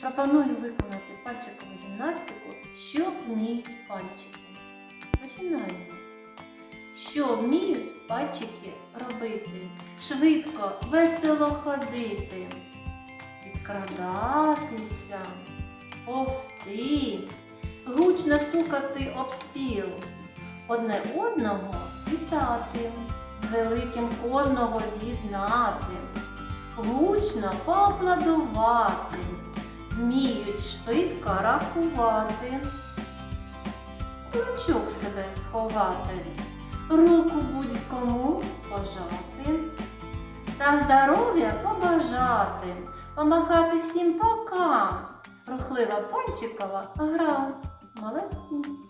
Пропоную виконати пальчикову гімнастику, що вміють пальчики. Починаємо. Що вміють пальчики робити? Швидко, весело ходити, підкрадатися, повсти, гучно стукати об стіл, одне одного вітати, з великим кожного з'єднати, гучно поаплодувати, вміють швидко рахувати, ключок себе сховати, руку будь-кому пожати, та здоров'я побажати, помахати всім пока. Рухлива пальчикова гра. Молодці!